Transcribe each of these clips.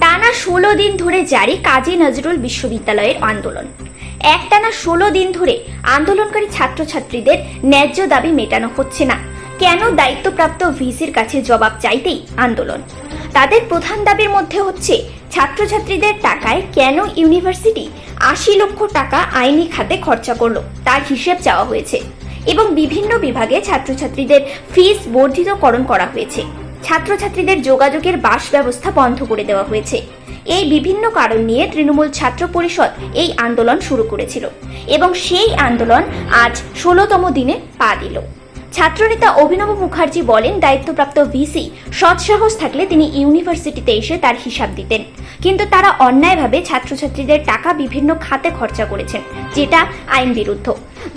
টানা ষোলো দিন ধরে জারি কাজী নজরুল বিশ্ববিদ্যালয়ের আন্দোলন। একটানা ষোলো দিন ধরে আন্দোলনকারী ছাত্রছাত্রীদের ন্যায্য দাবি মেটানো হচ্ছে না। কেন দায়িত্বপ্রাপ্ত ভিসির কাছে জবাব চাইতেই আন্দোলন? তাদের প্রধান দাবির মধ্যে হচ্ছে, ছাত্রছাত্রীদের টাকায় কেন ইউনিভার্সিটি আশি লক্ষ টাকা আইনি খাতে খরচা করল, তার হিসেব চাওয়া হয়েছে। এবং বিভিন্ন বিভাগে ছাত্রছাত্রীদের ফিস বর্ধিতকরণ করা হয়েছে। ছাত্রছাত্রীদের যোগাযোগের বাস ব্যবস্থা বন্ধ করে দেওয়া হয়েছে। এই বিভিন্ন কারণ নিয়ে তৃণমূল ছাত্র পরিষদ এই আন্দোলন শুরু করেছিল এবং সেই আন্দোলন আজ ষোলোতম দিনে পা দিল। ছাত্রনেতা অভিনব মুখার্জি বলেন, দায়িত্বপ্রাপ্ত ভিসি সৎসাহস থাকলে তিনি ইউনিভার্সিটিতে এসে তার হিসাব দিতেন। কিন্তু তারা অন্যায়ভাবে ছাত্রছাত্রীদের টাকা বিভিন্ন খাতে খরচা করেছেন, যেটা আইন বিরুদ্ধ।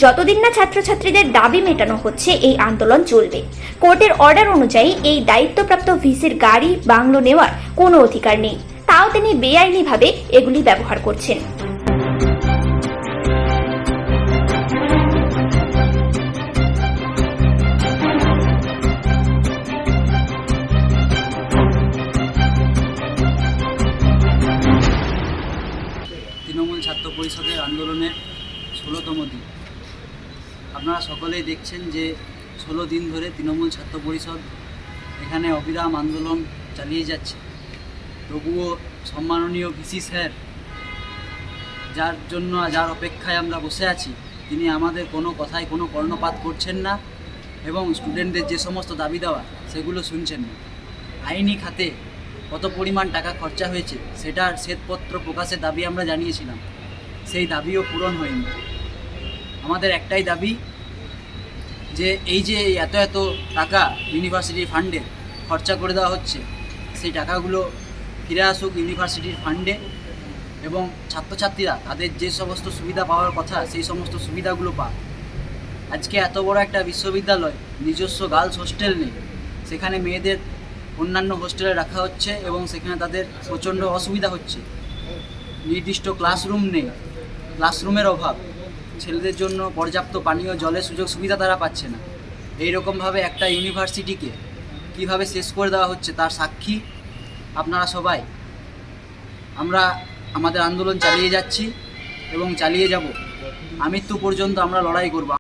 যতদিন না ছাত্রছাত্রীদের দাবি মেটানো হচ্ছে, এই আন্দোলন চলবে। কোর্টের অর্ডার অনুযায়ী এই দায়িত্বপ্রাপ্ত ভিসির গাড়ি, বাংলো নেওয়ার কোনো অধিকার নেই। তাও তিনি বেআইনিভাবে এগুলি ব্যবহার করছেন। ছাত্র পরিষদের আন্দোলনের ষোলোতম দিন। আপনারা সকলেই দেখছেন যে ষোলো দিন ধরে তৃণমূল ছাত্র পরিষদ এখানে অবিরাম আন্দোলন চালিয়ে যাচ্ছে। তবুও সম্মাননীয় ভিসি স্যার, যার জন্য যার অপেক্ষায় আমরা বসে আছি, তিনি আমাদের কোনো কথায় কোনো কর্ণপাত করছেন না এবং স্টুডেন্টদের যে সমস্ত দাবি দেওয়া, সেগুলো শুনছেন না। আইনি খাতে কত পরিমাণ টাকা খরচা হয়েছে, সেটার শ্বেতপত্র প্রকাশের দাবি আমরা জানিয়েছিলাম। সেই দাবিও পূরণ হয়নি। আমাদের একটাই দাবি যে এই যে এত এত টাকা ইউনিভার্সিটির ফান্ডে খরচা করে দেওয়া হচ্ছে, সেই টাকাগুলো ফিরে আসুক ইউনিভার্সিটির ফান্ডে এবং ছাত্রছাত্রীরা তাদের যে সমস্ত সুবিধা পাওয়ার কথা, সেই সমস্ত সুবিধাগুলো পাক। আজকে এত বড় একটা বিশ্ববিদ্যালয়, নিজস্ব গার্লস হোস্টেল নেই। সেখানে মেয়েদের অন্যান্য হোস্টেলে রাখা হচ্ছে এবং সেখানে তাদের প্রচণ্ড অসুবিধা হচ্ছে। নির্দিষ্ট ক্লাসরুম নেই। ক্লাসরুমের অভাব। ছেলেদের জন্য পর্যাপ্ত পানীয়, জলের সুযোগ সুবিধা তারা পাচ্ছে না। এই রকমভাবে একটা ইউনিভার্সিটিকে কীভাবে শেষ করে দেওয়া হচ্ছে তার সাক্ষী আপনারা সবাই। আমরা আমাদের আন্দোলন চালিয়ে যাচ্ছি এবং চালিয়ে যাব। আমৃত্যু পর্যন্ত আমরা লড়াই করব।